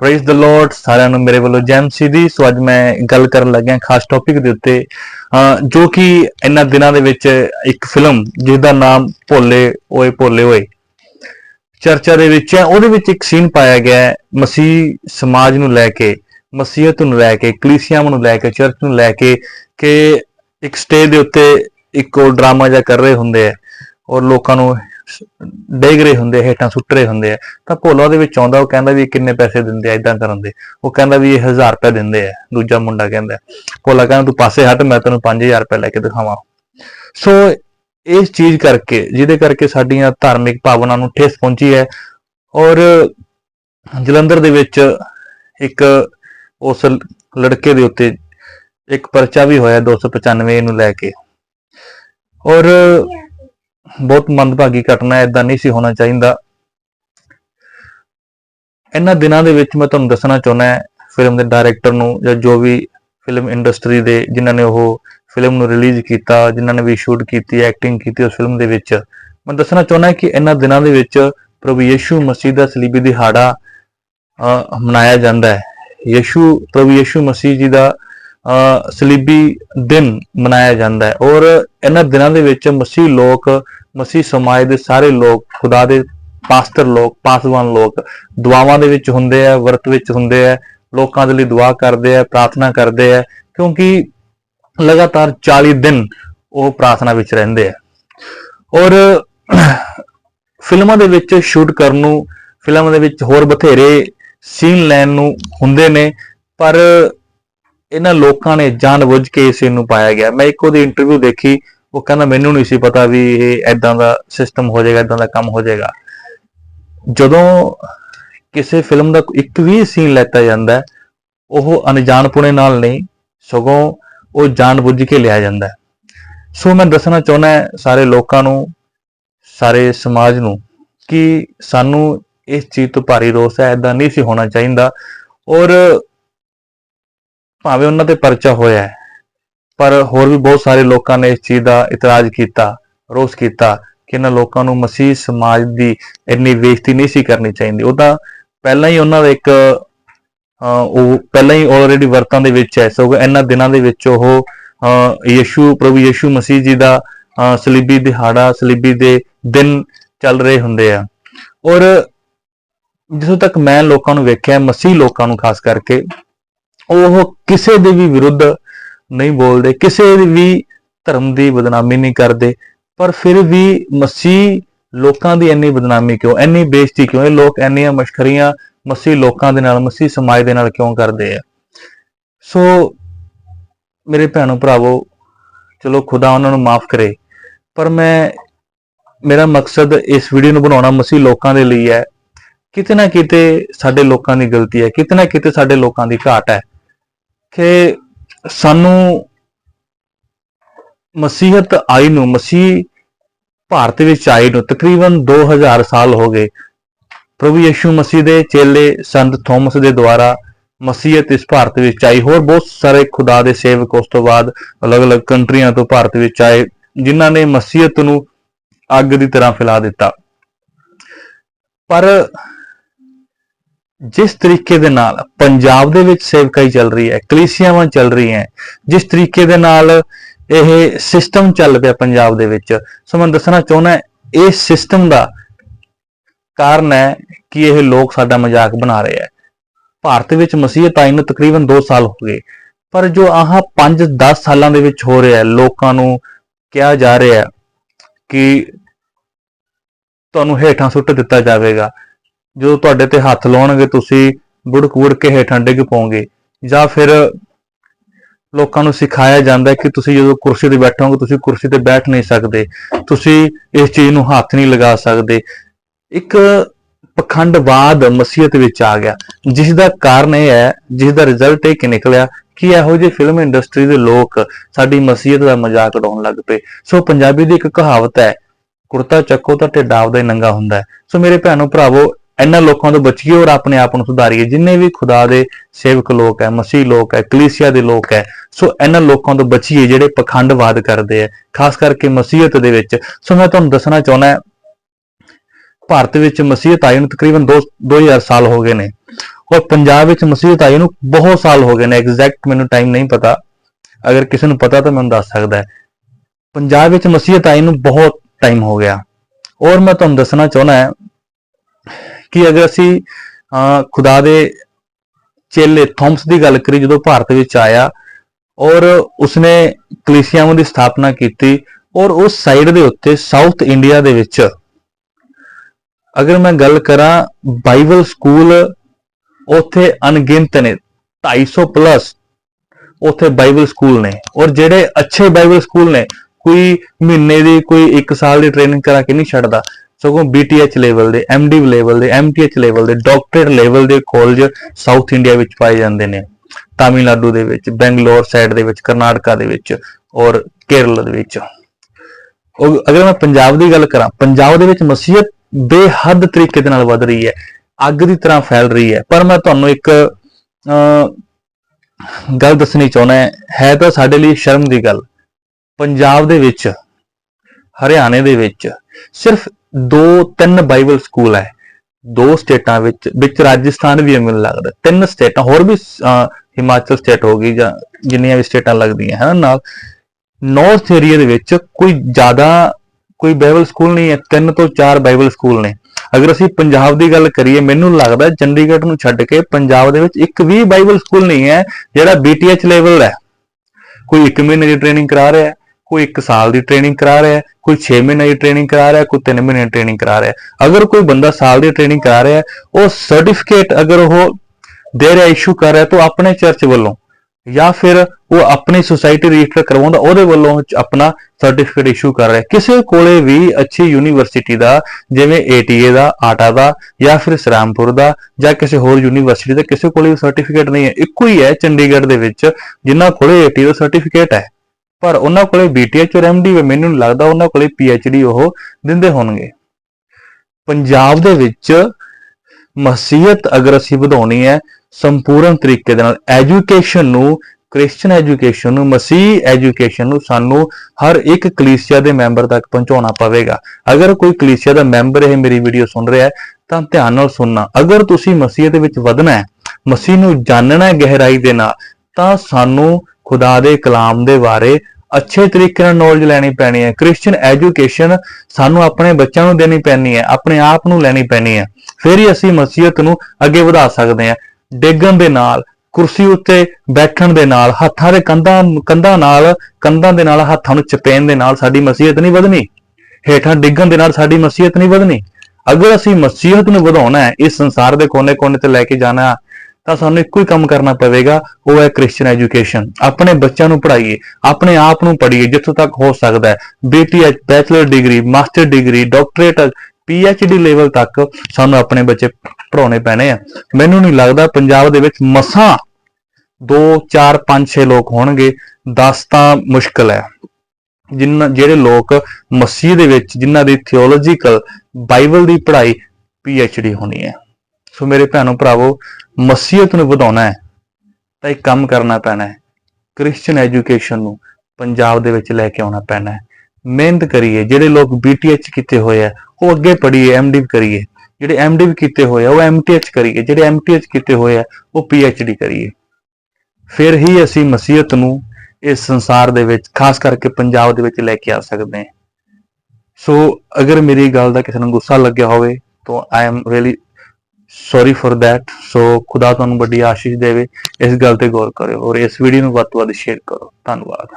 Praise the Lord ਸਾਰਿਆਂ ਨੂੰ ਮੇਰੇ ਵੱਲੋਂ ਜੈਮ ਦੀ। ਸੋ ਅੱਜ ਮੈਂ ਗੱਲ ਕਰਨ ਲੱਗਿਆ ਖਾਸ ਟੌਪਿਕ ਦੇ ਉੱਤੇ। ਜੋ ਕਿ ਇਹਨਾਂ ਦਿਨਾਂ ਦੇ ਵਿੱਚ ਇੱਕ ਫਿਲਮ ਜਿਸ ਦਾ ਨਾਮ ਭੋਲੇ ਓਏ ਭੋਲੇ ਓਏ ਚਰਚਾ ਦੇ ਵਿੱਚ ਹੈ। ਉਹਦੇ ਵਿੱਚ ਇੱਕ ਸੀਨ ਪਾਇਆ ਗਿਆ ਹੈ, ਮਸੀਹ ਸਮਾਜ ਨੂੰ ਲੈ ਕੇ, ਮਸੀਹਤ ਨੂੰ ਲੈ ਕੇ ਕਲੀਸਿਆ ਨੂੰ ਲੈ ਕੇ, ਚਰਚ ਨੂੰ ਲੈ ਕੇ ਕਿ ਇੱਕ ਸਟੇਜ ਦੇ ਉੱਤੇ ਇੱਕ ਉਹ ਡਰਾਮਾ ਜਿਹਾ ਕਰ ਰਹੇ ਹੁੰਦੇ ਆ ਔਰ ਲੋਕਾਂ ਨੂੰ ਡੇਗ ਰਹੇ ਹੁੰਦੇ ਹੇਠਾਂ ਸੁੱਟ ਰਹੇ ਹੁੰਦੇ ਆ, ਤਾਂ ਭੋਲਾ ਉਹਦੇ ਵਿੱਚ ਆਉਂਦਾ, ਉਹ ਕਹਿੰਦਾ ਵੀ ਕਿੰਨੇ ਪੈਸੇ ਦਿੰਦੇ ਆ ਇਦਾਂ ਕਰਨ ਦੇ। ਉਹ ਕਹਿੰਦਾ ਵੀ ਇਹ 1000 ਰੁਪਏ ਦਿੰਦੇ ਆ, ਦੂਜਾ ਮੁੰਡਾ ਕਹਿੰਦਾ। ਭੋਲਾ ਕਹਿੰਦਾ, ਤੂੰ ਪਾਸੇ ਹਟ, ਮੈਂ ਤੈਨੂੰ 5000 ਰੁਪਏ ਲੈ ਕੇ ਦਿਖਾਵਾਂ। ਸੋ ਇਸ ਚੀਜ਼ ਕਰਕੇ, ਜਿਹਦੇ ਕਰਕੇ ਸਾਡੀਆਂ ਧਾਰਮਿਕ ਭਾਵਨਾ ਨੂੰ ਠੇਸ ਪਹੁੰਚੀ ਹੈ। ਔਰ ਜਲੰਧਰ ਦੇ ਵਿੱਚ ਇੱਕ ਉਸ ਲੜਕੇ ਦੇ ਉੱਤੇ ਇੱਕ ਪਰਚਾ ਵੀ ਹੋਇਆ 295 ਨੂੰ ਲੈ ਕੇ। ਔਰ ਬਹੁਤ ਮੰਦਭਾਗੀ ਘਟਨਾ ਹੈ ਇਦਾਂ ਨਹੀਂ ਸੀ ਹੋਣਾ ਚਾਹੀਦਾ। ਇਹਨਾਂ ਦਿਨਾਂ ਦੇ ਵਿੱਚ ਮੈਂ ਤੁਹਾਨੂੰ ਦੱਸਣਾ ਚਾਹੁੰਦਾ ਹਾਂ ਫਿਲਮ ਦੇ ਡਾਇਰੈਕਟਰ ਨੂੰ ਜਾਂ ਜੋ ਵੀ ਫਿਲਮ ਇੰਡਸਟਰੀ ਦੇ ਜਿਨ੍ਹਾਂ ਨੇ ਉਹ ਫਿਲਮ ਨੂੰ ਰਿਲੀਜ਼ ਕੀਤਾ ਜਿਨ੍ਹਾਂ ਨੇ ਵੀ ਸ਼ੂਟ ਕੀਤੀ ਐਕਟਿੰਗ ਕੀਤੀ ਉਸ ਫਿਲਮ ਦੇ ਵਿੱਚ ਮੈਂ ਦੱਸਣਾ ਚਾਹੁੰਦਾ ਕਿ ਇਹਨਾਂ ਦਿਨਾਂ ਦੇ ਵਿੱਚ ਪ੍ਰਭੂ ਯੀਸ਼ੂ ਮਸੀਹ ਦਾ ਸਲੀਬੀ ਦਿਹਾੜਾ ਅਹ, ਮਨਾਇਆ ਜਾਂਦਾ ਹੈ। ਯੀਸ਼ੂ ਪ੍ਰਭੂ ਯੀਸ਼ੂ ਮਸੀਹ ਜੀ ਦਾ ਸਲੀਬੀ ਦਿਨ ਮਨਾਇਆ ਜਾਂਦਾ ਹੈ। ਔਰ ਇਹਨਾਂ ਦਿਨਾਂ ਦੇ ਵਿੱਚ ਮਸੀਹ ਲੋਕ, ਮਸੀਹ ਸਮਾਜ ਦੇ ਸਾਰੇ ਲੋਕ, ਖੁਦਾ ਦੇ ਪਾਸਟਰ ਲੋਕ, ਪਾਸਵਾਨ ਲੋਕ ਦੁਆਵਾਂ ਦੇ ਵਿੱਚ ਹੁੰਦੇ ਆ, ਵਰਤ ਵਿੱਚ ਹੁੰਦੇ ਆ, ਲੋਕਾਂ ਦੇ ਲਈ ਦੁਆ ਕਰਦੇ ਆ, ਪ੍ਰਾਰਥਨਾ ਕਰਦੇ ਆ, ਕਿਉਂਕਿ ਲਗਾਤਾਰ 40 ਦਿਨ ਉਹ ਪ੍ਰਾਰਥਨਾ ਵਿੱਚ ਰਹਿੰਦੇ ਆ। ਔਰ ਫਿਲਮਾਂ ਦੇ ਵਿੱਚ ਸ਼ੂਟ ਕਰਨ ਨੂੰ, ਫਿਲਮਾਂ ਦੇ ਵਿੱਚ ਹੋਰ ਬਥੇਰੇ ਸੀਨ ਲੈਣ ਨੂੰ ਹੁੰਦੇ ਨੇ, ਪਰ ਇਹਨਾਂ ਲੋਕਾਂ ਨੇ ਜਾਣਬੁੱਝ ਕੇ ਇਸ ਨੂੰ ਪਾਇਆ ਗਿਆ। ਮੈਂ ਇੱਕ ਉਹਦੀ ਇੰਟਰਵਿਊ ਦੇਖੀ ਉਹ ਕਹਿੰਦਾ ਮੈਨੂੰ ਨਹੀਂ ਸੀ ਪਤਾ ਵੀ ਇਹ ਐਦਾਂ ਦਾ ਸਿਸਟਮ ਹੋ ਜਾਏਗਾ ਐਦਾਂ ਦਾ ਕੰਮ ਹੋ ਜਾਏਗਾ। ਜਦੋਂ ਕਿਸੇ ਫਿਲਮ ਦਾ ਇੱਕ ਵੀ ਸੀਨ ਲੈਤਾ ਜਾਂਦਾ ਹੈ, ਉਹ ਅਣਜਾਣਪੁਣੇ ਨਾਲ ਨਹੀਂ ਸਗੋਂ ਉਹ ਜਾਣਬੁੱਝ ਕੇ ਲਿਆ ਜਾਂਦਾ ਹੈ। ਸੋ ਮੈਂ ਦੱਸਣਾ ਚਾਹੁੰਦਾ ਸਾਰੇ ਲੋਕਾਂ ਨੂੰ ਸਾਰੇ ਸਮਾਜ ਨੂੰ ਕਿ ਸਾਨੂੰ ਇਸ ਚੀਜ਼ ਤੋਂ ਭਾਰੀ ਰੋਸ ਹੈ ਐਦਾਂ ਨਹੀਂ ਸੀ ਹੋਣਾ ਚਾਹੀਦਾ। ਔਰ ਭਾਵੇਂ ਉਹਨਾਂ ਤੇ ਪਰਚਾ ਹੋਇਆ ਹੈ ਪਰ ਹੋਰ ਵੀ ਬਹੁਤ ਸਾਰੇ ਲੋਕਾਂ ਨੇ ਇਸ ਚੀਜ਼ ਦਾ ਇਤਰਾਜ਼ ਕੀਤਾ ਰੋਸ ਕੀਤਾ ਕਿ ਇਹਨਾਂ ਲੋਕਾਂ ਨੂੰ ਮਸੀਹ ਸਮਾਜ ਦੀ ਇੰਨੀ ਬੇਇੱਜ਼ਤੀ ਨਹੀਂ ਸੀ ਕਰਨੀ ਚਾਹੀਦੀ। ਉਹ ਤਾਂ ਪਹਿਲਾਂ ਹੀ ਉਹਨਾਂ ਦਾ ਇੱਕ ਉਹ ਪਹਿਲਾਂ ਹੀ ਆਲਰੇਡੀ ਵਰਤਾਂ ਦੇ ਵਿੱਚ ਹੈ ਸੋ ਇਹਨਾਂ ਦਿਨਾਂ ਦੇ ਵਿੱਚ ਉਹ ਅਹ, ਯਿਸੂ ਪ੍ਰਭੂ ਯਿਸੂ ਮਸੀਹ ਜੀ ਦਾ ਅਹ, ਸਲੀਬੀ ਦਿਹਾੜਾ ਸਲੀਬੀ ਦੇ ਦਿਨ ਚੱਲ ਰਹੇ ਹੁੰਦੇ ਆ। ਔਰ ਜਿੱਥੋਂ ਤੱਕ ਮੈਂ ਲੋਕਾਂ ਨੂੰ ਵੇਖਿਆ ਮਸੀਹ ਲੋਕਾਂ ਨੂੰ ਖਾਸ ਕਰਕੇ ਉਹ ਕਿਸੇ ਦੇ ਵੀ ਵਿਰੁੱਧ ਨਹੀਂ ਬੋਲਦੇ, ਕਿਸੇ ਵੀ ਧਰਮ ਦੀ ਬਦਨਾਮੀ ਨਹੀਂ ਕਰਦੇ, ਪਰ ਫਿਰ ਵੀ ਮਸੀਹ ਲੋਕਾਂ ਦੀ ਇੰਨੀ ਬਦਨਾਮੀ ਕਿਉਂ, ਇੰਨੀ ਬੇਇੱਜ਼ਤੀ ਕਿਉਂ, ਇਹ ਲੋਕ ਇੰਨੀਆਂ ਮਸ਼ਕਰੀਆਂ ਮਸੀਹ ਲੋਕਾਂ ਦੇ ਨਾਲ, ਮਸੀਹ ਸਮਾਜ ਦੇ ਨਾਲ ਕਿਉਂ ਕਰਦੇ ਆ? ਸੋ ਮੇਰੇ ਭੈਣੋ ਭਰਾਵੋ, ਚਲੋ ਖੁਦਾ ਉਹਨਾਂ ਨੂੰ ਮਾਫ ਕਰੇ, ਪਰ ਮੈਂ, ਮੇਰਾ ਮਕਸਦ ਇਸ ਵੀਡੀਓ ਨੂੰ ਬਣਾਉਣਾ ਮਸੀਹ ਲੋਕਾਂ ਦੇ ਲਈ ਹੈ। ਕਿਤੇ ਨਾ ਕਿਤੇ ਸਾਡੇ ਲੋਕਾਂ ਦੀ ਗਲਤੀ ਹੈ, ਕਿਤੇ ਨਾ ਕਿਤੇ ਸਾਡੇ ਲੋਕਾਂ ਦੀ ਘਾਟ ਹੈ। ਕਿ ਸਾਨੂੰ ਮਸੀਹਤ ਆਈ ਨੂੰ, ਮਸੀਹ ਭਾਰਤ ਵਿੱਚ ਆਈ ਨੂੰ ਤਕਰੀਬਨ 2000 ਸਾਲ ਹੋ ਗਏ। ਪ੍ਰਭੂ ਯਿਸੂ ਮਸੀਹ ਦੇ ਚੇਲੇ ਸੰਤ ਥੋਮਸ ਦੇ ਦੁਆਰਾ ਮਸੀਹਤ ਇਸ ਭਾਰਤ ਵਿੱਚ ਆਈ। ਹੋਰ ਬਹੁਤ ਸਾਰੇ ਖੁਦਾ ਦੇ ਸੇਵਕ ਉਸ ਤੋਂ ਬਾਅਦ ਅਲੱਗ-ਅਲੱਗ ਕੰਟਰੀਆਂ ਤੋਂ ਭਾਰਤ ਵਿੱਚ ਆਏ, ਜਿਨ੍ਹਾਂ ਨੇ ਮਸੀਹਤ ਨੂੰ ਅੱਗ ਦੀ ਤਰ੍ਹਾਂ ਫੈਲਾ ਦਿੱਤਾ। ਪਰ ਜਿਸ ਤਰੀਕੇ ਦੇ ਨਾਲ ਪੰਜਾਬ ਦੇ ਵਿੱਚ ਸੇਵਕਾਈ ਚੱਲ ਰਹੀ ਹੈ, ਕਲੀਸਿਆਵਾਂ ਚੱਲ ਰਹੀਆਂ ਜਿਸ ਤਰੀਕੇ ਦੇ ਨਾਲ ਇਹ ਸਿਸਟਮ ਚੱਲ ਪਿਆ ਪੰਜਾਬ ਦੇ ਵਿੱਚ, ਸੋ ਮੈਂ ਦੱਸਣਾ ਚਾਹੁੰਦਾ ਇਹ ਸਿਸਟਮ ਦਾ ਕਾਰਨ ਹੈ ਕਿ ਇਹ ਲੋਕ ਸਾਡਾ ਮਜ਼ਾਕ ਬਣਾ ਰਹੇ ਹੈ। ਭਾਰਤ ਵਿੱਚ ਮਸੀਹਤ ਆਈ ਨੂੰ ਤਕਰੀਬਨ 2 ਸਾਲ ਹੋ ਗਏ, ਪਰ ਜੋ ਆਹ 5-10 ਸਾਲਾਂ ਦੇ ਵਿੱਚ ਹੋ ਰਿਹਾ ਹੈ, ਲੋਕਾਂ ਨੂੰ ਕਿਹਾ ਜਾ ਰਿਹਾ ਹੈ ਕਿ ਤੁਹਾਨੂੰ ਹੇਠਾਂ ਸੁੱਟ ਦਿੱਤਾ ਜਾਵੇਗਾ। ਜਦੋਂ ਤੁਹਾਡੇ ਤੇ ਹੱਥ ਲਾਉਣਗੇ, ਤੁਸੀਂ ਬੁੜਕ ਬੁੜ ਕੇ ਹੇਠਾਂ ਡਿੱਗ ਪਓਗੇ ਜਾਂ ਫਿਰ ਲੋਕਾਂ ਨੂੰ ਸਿਖਾਇਆ ਜਾਂਦਾ ਕਿ ਤੁਸੀਂ ਜਦੋਂ ਕੁਰਸੀ ਤੇ ਬੈਠੋਗੇ, ਤੁਸੀਂ ਕੁਰਸੀ ਤੇ ਬੈਠ ਨਹੀਂ ਸਕਦੇ। ਤੁਸੀਂ ਇਸ ਚੀਜ਼ ਨੂੰ ਹੱਥ ਨਹੀਂ ਲਗਾ ਸਕਦੇ। ਇੱਕ ਪਖੰਡਵਾਦ ਮਸੀਹਤ ਵਿੱਚ ਆ ਗਿਆ। ਜਿਸ ਦਾ ਕਾਰਨ ਇਹ ਹੈ, ਜਿਸ ਦਾ ਰਿਜ਼ਲਟ ਇਹ ਕਿ ਨਿਕਲਿਆ ਕਿ ਇਹੋ ਜਿਹੇ ਫਿਲਮ ਇੰਡਸਟਰੀ ਦੇ ਲੋਕ ਸਾਡੀ ਮਸੀਹਤ ਦਾ ਮਜ਼ਾਕ ਉਡਾਉਣ ਲੱਗ ਪਏ। ਸੋ ਪੰਜਾਬੀ ਦੀ ਇੱਕ ਕਹਾਵਤ ਹੈ, ਕੁੜਤਾ ਚੱਕੋ ਤਾਂ ਢਿੱਡ ਆਪਦਾ ਹੀ ਨੰਗਾ ਹੁੰਦਾ ਹੈ। ਸੋ ਮੇਰੇ ਭੈਣੋ ਭਰਾਵੋ ਇਹਨਾਂ ਲੋਕਾਂ ਤੋਂ ਬਚੀਏ ਔਰ ਆਪਣੇ ਆਪ ਨੂੰ ਸੁਧਾਰੀਏ। ਜਿੰਨੇ ਵੀ ਖੁਦਾ ਦੇ ਸੇਵਕ ਲੋਕ ਹੈ, ਮਸੀਹ ਲੋਕ ਹੈ, ਕਲੀਸਿਆ ਦੇ ਲੋਕ ਹੈ, ਸੋ ਇਹਨਾਂ ਲੋਕਾਂ ਤੋਂ ਬਚੀਏ ਜਿਹੜੇ ਪਖੰਡਵਾਦ ਕਰਦੇ ਆ ਖਾਸ ਕਰਕੇ ਮਸੀਹਤ ਦੇ ਵਿੱਚ। ਸੋ ਮੈਂ ਤੁਹਾਨੂੰ ਦੱਸਣਾ ਚਾਹੁੰਦਾ ਭਾਰਤ ਵਿੱਚ ਮਸੀਹਤ ਆਈ ਨੂੰ ਤਕਰੀਬਨ 2 2000 ਸਾਲ ਹੋ ਗਏ ਨੇ। ਔਰ ਪੰਜਾਬ ਵਿੱਚ ਮਸੀਹਤ ਆਈ ਨੂੰ ਬਹੁਤ ਸਾਲ ਹੋ ਗਏ ਨੇ, ਐਗਜ਼ੈਕਟ ਮੈਨੂੰ ਟਾਈਮ ਨਹੀਂ ਪਤਾ। ਅਗਰ ਕਿਸੇ ਨੂੰ ਪਤਾ ਤਾਂ ਮੈਨੂੰ ਦੱਸ ਸਕਦਾ ਹੈ। ਪੰਜਾਬ ਵਿੱਚ ਮਸੀਹਤ ਆਈ ਨੂੰ ਬਹੁਤ ਟਾਈਮ ਹੋ ਗਿਆ। ਔਰ ਮੈਂ ਤੁਹਾਨੂੰ ਦੱਸਣਾ ਚਾਹੁੰਦਾ ਹਾਂ ਕਿ ਅਗਰ ਅਸੀਂ ਅਹ, ਖੁਦਾ ਦੇ ਚੇਲੇ ਥੌਮਸ ਦੀ ਗੱਲ ਕਰੀ ਜਦੋਂ ਭਾਰਤ ਵਿੱਚ ਆਇਆ ਔਰ ਉਸਨੇ ਕਲੀਸਿਆਵਾਂ ਦੀ ਸਥਾਪਨਾ ਕੀਤੀ ਔਰ ਉਸ ਸਾਈਡ ਦੇ ਉੱਤੇ ਸਾਊਥ ਇੰਡੀਆ ਦੇ ਵਿੱਚ ਅਗਰ ਮੈਂ ਗੱਲ ਕਰਾਂ ਬਾਈਬਲ ਸਕੂਲ ਉੱਥੇ ਅਣਗਿਣਤ ਨੇ 250 ਪਲੱਸ ਉੱਥੇ ਬਾਈਬਲ ਸਕੂਲ ਨੇ ਔਰ ਜਿਹੜੇ ਅੱਛੇ ਬਾਈਬਲ ਸਕੂਲ ਨੇ ਕੋਈ ਮਹੀਨੇ ਦੀ ਕੋਈ 1 ਸਾਲ ਦੀ ਟ੍ਰੇਨਿੰਗ ਕਰਾ ਕੇ ਨਹੀਂ ਛੱਡਦਾ ਸਗੋਂ BTH ਲੈਵਲ ਦੇ MD ਲੈਵਲ ਦੇ MTH ਲੈਵਲ ਦੇ ਡਾਕਟਰੇਟ ਲੈਵਲ ਦੇ ਕਾਲਜ ਸਾਊਥ ਇੰਡੀਆ ਵਿੱਚ ਪਾਏ ਜਾਂਦੇ ਨੇ। ਤਾਮਿਲਨਾਡੂ ਦੇ ਵਿੱਚ, ਬੈਂਗਲੌਰ ਸਾਈਡ ਦੇ ਵਿੱਚ, ਕਰਨਾਟਕਾ ਦੇ ਵਿੱਚ ਔਰ ਕੇਰਲ ਦੇ ਵਿੱਚ। ਉਹ ਅਗਰ ਮੈਂ ਪੰਜਾਬ ਦੀ ਗੱਲ ਕਰਾਂ, ਪੰਜਾਬ ਦੇ ਵਿੱਚ ਮਸੀਹਤ ਬੇਹੱਦ ਤਰੀਕੇ ਦੇ ਨਾਲ ਵੱਧ ਰਹੀ ਹੈ। ਅੱਗ ਦੀ ਤਰ੍ਹਾਂ ਫੈਲ ਰਹੀ ਹੈ। ਪਰ ਮੈਂ ਤੁਹਾਨੂੰ ਇੱਕ ਗੱਲ ਦੱਸਣੀ ਚਾਹੁੰਦਾ ਹੈ ਤਾਂ ਸਾਡੇ ਲਈ ਸ਼ਰਮ ਦੀ ਗੱਲ। ਪੰਜਾਬ ਦੇ ਵਿੱਚ, ਹਰਿਆਣੇ ਦੇ ਵਿੱਚ ਸਿਰਫ ਦੋ ਤਿੰਨ ਬਾਈਬਲ ਸਕੂਲ ਹੈ। ਦੋ ਸਟੇਟਾਂ ਵਿੱਚ ਵਿੱਚ ਰਾਜਸਥਾਨ ਵੀ ਹੈ ਮੈਨੂੰ ਲੱਗਦਾ। ਤਿੰਨ ਸਟੇਟਾਂ, ਹੋਰ ਵੀ ਹਿਮਾਚਲ ਸਟੇਟ ਹੋ ਗਈ ਜਾਂ ਜਿੰਨੀਆਂ ਵੀ ਸਟੇਟਾਂ ਲੱਗਦੀਆਂ ਹਨ ਨਾਲ ਨਾਰਥ ਏਰੀਆ ਦੇ ਵਿੱਚ ਕੋਈ ਜ਼ਿਆਦਾ ਕੋਈ ਬਾਈਬਲ ਸਕੂਲ ਨਹੀਂ ਹੈ। ਤਿੰਨ ਤੋਂ ਚਾਰ ਬਾਈਬਲ ਸਕੂਲ ਨੇ। ਅਗਰ ਅਸੀਂ ਪੰਜਾਬ ਦੀ ਗੱਲ ਕਰੀਏ, ਮੈਨੂੰ ਲੱਗਦਾ ਚੰਡੀਗੜ੍ਹ ਨੂੰ ਛੱਡ ਕੇ ਪੰਜਾਬ ਦੇ ਵਿੱਚ ਇੱਕ ਵੀ ਬਾਈਬਲ ਸਕੂਲ ਨਹੀਂ ਹੈ ਜਿਹੜਾ BTH ਲੈਵਲ ਹੈ। ਕੋਈ 1 ਮਹੀਨੇ ਦੀ ਟ੍ਰੇਨਿੰਗ ਕਰਾ ਰਿਹਾ ਹੈ। ਕੋਈ 1 ਸਾਲ ਦੀ ਟ੍ਰੇਨਿੰਗ ਕਰਾ ਰਿਹਾ ਹੈ ਕੋਈ 6 ਮਹੀਨੇ ਦੀ ਟ੍ਰੇਨਿੰਗ ਕਰਾ ਰਿਹਾ ਕੋਈ 3 ਮਹੀਨੇ ਦੀ ਟ੍ਰੇਨਿੰਗ ਕਰਾ ਰਿਹਾ ਹੈ ਅਗਰ ਕੋਈ ਬੰਦਾ ਸਾਲ ਦੀ ਟ੍ਰੇਨਿੰਗ ਕਰਾ ਰਿਹਾ ਹੈ ਉਹ ਸਰਟੀਫਿਕੇਟ ਅਗਰ ਉਹ ਦੇ ਰਿਹਾ ਇਸ਼ੂ ਕਰ ਰਿਹਾ ਤਾਂ ਆਪਣੇ ਚਰਚ ਵੱਲੋਂ ਜਾਂ ਫਿਰ ਉਹ ਆਪਣੀ ਸੁਸਾਇਟੀ ਰਜਿਸਟਰ ਕਰਵਾਉਂਦਾ ਉਹਦੇ ਵੱਲੋਂ ਆਪਣਾ ਸਰਟੀਫਿਕੇਟ ਇਸ਼ੂ ਕਰ ਰਿਹਾ ਕਿਸੇ ਕੋਲੇ ਵੀ ਅੱਛੀ ਯੂਨੀਵਰਸਿਟੀ ਦਾ, ਜਿਵੇਂ ATA ਦਾ, ਆਟਾ ਦਾ ਜਾਂ ਫਿਰ ਸਰਾਮਪੁਰ ਦਾ ਜਾਂ ਕਿਸੇ ਹੋਰ ਯੂਨੀਵਰਸਿਟੀ ਦਾ, ਕਿਸੇ ਕੋਲੇ ਸਰਟੀਫਿਕੇਟ ਨਹੀਂ ਹੈ। ਇੱਕੋ ਹੀ ਹੈ ਚੰਡੀਗੜ੍ਹ ਦੇ ਵਿੱਚ, ਜਿਨ੍ਹਾਂ ਕੋਲੇ ATA ਦਾ ਸਰਟੀਫਿਕੇਟ ਹੈ। ਪਰ ਉਹਨਾਂ ਕੋਲੇ BTH ਔਰ MD ਹੈ ਮੈਨੂੰ ਨਹੀਂ ਲੱਗਦਾ ਉਹਨਾਂ ਕੋਲੇ PhD ਉਹ ਦਿੰਦੇ ਹੋਣਗੇ। ਪੰਜਾਬ ਦੇ ਵਿੱਚ ਮਸੀਹਤ ਅਗਰ ਅਸੀਂ ਵਧਾਉਣੀ ਹੈ, ਸੰਪੂਰਨ ਤਰੀਕੇ ਦੇ ਨਾਲ ਐਜੂਕੇਸ਼ਨ ਨੂੰ ਕ੍ਰਿਸਚੀਅਨ ਐਜੂਕੇਸ਼ਨ ਨੂੰ, ਮਸੀਹ ਐਜੂਕੇਸ਼ਨ ਨੂੰ ਸਾਨੂੰ ਹਰ ਇੱਕ ਕਲੀਸਿਆ ਦੇ ਮੈਂਬਰ ਤੱਕ ਪਹੁੰਚਾਉਣਾ ਪਵੇਗਾ। ਅਗਰ ਕੋਈ ਕਲੀਸਿਆ ਦਾ ਮੈਂਬਰ ਇਹ ਮੇਰੀ ਵੀਡੀਓ ਸੁਣ ਰਿਹਾ ਹੈ, ਤਾਂ ਧਿਆਨ ਨਾਲ ਸੁਣਨਾ। ਅਗਰ ਤੁਸੀਂ ਮਸੀਹ ਦੇ ਵਿੱਚ ਵਧਣਾ ਹੈ, ਮਸੀਹ ਨੂੰ ਜਾਣਨਾ ਹੈ ਗਹਿਰਾਈ ਦੇ ਨਾਲ, ਤਾਂ ਸਾਨੂੰ ਖੁਦਾ ਦੇ ਕਲਾਮ ਦੇ ਬਾਰੇ ਅੱਛੇ ਤਰੀਕੇ ਨਾਲ ਨੌਲੇਜ ਲੈਣੀ ਪੈਣੀ ਹੈ। ਕ੍ਰਿਸਚੀਅਨ ਐਜੂਕੇਸ਼ਨ ਸਾਨੂੰ ਆਪਣੇ ਬੱਚਿਆਂ ਨੂੰ ਦੇਣੀ ਪੈਣੀ ਹੈ, ਆਪਣੇ ਆਪ ਨੂੰ ਲੈਣੀ ਪੈਣੀ ਹੈ। ਫਿਰ ਹੀ ਅਸੀਂ ਮਸੀਹਤ ਨੂੰ ਅੱਗੇ ਵਧਾ ਸਕਦੇ ਹਾਂ। ਡੇਗਣ ਦੇ ਨਾਲ, ਕੁਰਸੀ ਉੱਤੇ ਬੈਠਣ ਦੇ ਨਾਲ, ਹੱਥਾਂ ਦੇ ਕੰਧਾਂ ਕੰਧਾਂ ਨਾਲ, ਕੰਧਾਂ ਦੇ ਨਾਲ, ਹੱਥਾਂ ਨੂੰ ਚਪੇਣ ਦੇ ਨਾਲ ਸਾਡੀ ਮਸੀਹਤ ਨਹੀਂ ਵਧਣੀ। ਹੇਠਾਂ ਡਿੱਗਣ ਦੇ ਨਾਲ ਸਾਡੀ ਮਸੀਹਤ ਨਹੀਂ ਵਧਣੀ। ਅਗਰ ਅਸੀਂ ਮਸੀਹਤ ਨੂੰ ਵਧਾਉਣਾ ਹੈ, ਇਸ ਸੰਸਾਰ ਦੇ ਕੋਨੇ-ਕੋਨੇ ਤੇ ਲੈ ਕੇ ਜਾਣਾ ਤਾਂ ਸਾਨੂੰ ਇੱਕੋ ਹੀ ਕੰਮ ਕਰਨਾ ਪਵੇਗਾ, ਉਹ ਹੈ ਕ੍ਰਿਸਚੀਅਨ ਐਜੂਕੇਸ਼ਨ ਆਪਣੇ ਬੱਚਿਆਂ ਨੂੰ ਪੜ੍ਹਾਈਏ, ਆਪਣੇ ਆਪ ਨੂੰ ਪੜ੍ਹੀਏ, ਜਿੱਥੋਂ ਤੱਕ ਹੋ ਸਕਦਾ ਹੈ। BTH bachelor degree master degree doctorate PhD level ਤੱਕ ਸਾਨੂੰ ਆਪਣੇ ਬੱਚੇ ਪੜਾਉਣੇ ਪੈਣੇ ਆ। ਮੈਨੂੰ ਨਹੀਂ ਲੱਗਦਾ ਪੰਜਾਬ ਦੇ ਵਿੱਚ ਮਸਾਂ 2 4 5 6 ਲੋਕ ਹੋਣਗੇ 10 ਤਾਂ ਮੁਸ਼ਕਲ ਹੈ। ਜਿਨ੍ਹਾਂ ਜਿਹੜੇ ਲੋਕ ਮਸੀਹ ਦੇ ਵਿੱਚ, ਜਿਨ੍ਹਾਂ ਦੀ ਥਿਓਲੋਜੀਕਲ ਬਾਈਬਲ ਦੀ ਪੜ੍ਹਾਈ, PhD ਹੋਣੀ ਹੈ। ਸੋ ਮੇਰੇ ਭੈਣੋ ਭਰਾਵੋ, ਮਸੀਹਤ ਨੂੰ ਵਧਾਉਣਾ ਹੈ, ਤਾਂ ਇੱਕ ਕੰਮ ਕਰਨਾ ਪੈਣਾ ਹੈ ਕ੍ਰਿਸਚੀਅਨ ਐਜੂਕੇਸ਼ਨ ਨੂੰ ਪੰਜਾਬ ਦੇ ਵਿੱਚ ਲੈ ਕੇ ਆਉਣਾ ਪੈਣਾ ਹੈ। ਮਿਹਨਤ ਕਰੀਏ, ਜਿਹੜੇ ਲੋਕ BTH ਕੀਤੇ ਹੋਏ ਆ, ਉਹ ਅੱਗੇ ਪੜ੍ਹੀਏ MD ਕਰੀਏ। ਜਿਹੜੇ MD ਕੀਤੇ ਹੋਏ ਆ, ਉਹ MTH ਕਰੀਏ। ਜਿਹੜੇ MTH ਕੀਤੇ ਹੋਏ ਆ, ਉਹ PhD ਕਰੀਏ। ਫਿਰ ਹੀ ਅਸੀਂ ਮਸੀਹਤ ਨੂੰ ਇਸ ਸੰਸਾਰ ਦੇ ਵਿੱਚ, ਖਾਸ ਕਰਕੇ ਪੰਜਾਬ ਦੇ ਵਿੱਚ ਲੈ ਕੇ ਆ ਸਕਦੇ ਹਾਂ। ਸੋ ਅਗਰ ਮੇਰੀ ਗੱਲ ਦਾ ਕਿਸੇ ਨੂੰ ਗੁੱਸਾ ਲੱਗਿਆ ਹੋਵੇ, ਤਾਂ I am really sorry for that so ਖੁਦਾ ਤੁਹਾਨੂੰ ਵੱਡੀ ਆਸ਼ੀਸ਼ ਦੇਵੇ। ਇਸ ਗੱਲ ਤੇ ਗੌਰ ਕਰਿਓ ਔਰ ਇਸ ਵੀਡੀਓ ਨੂੰ ਵੱਧ ਤੋਂ ਵੱਧ ਸ਼ੇਅਰ ਕਰੋ। ਧੰਨਵਾਦ।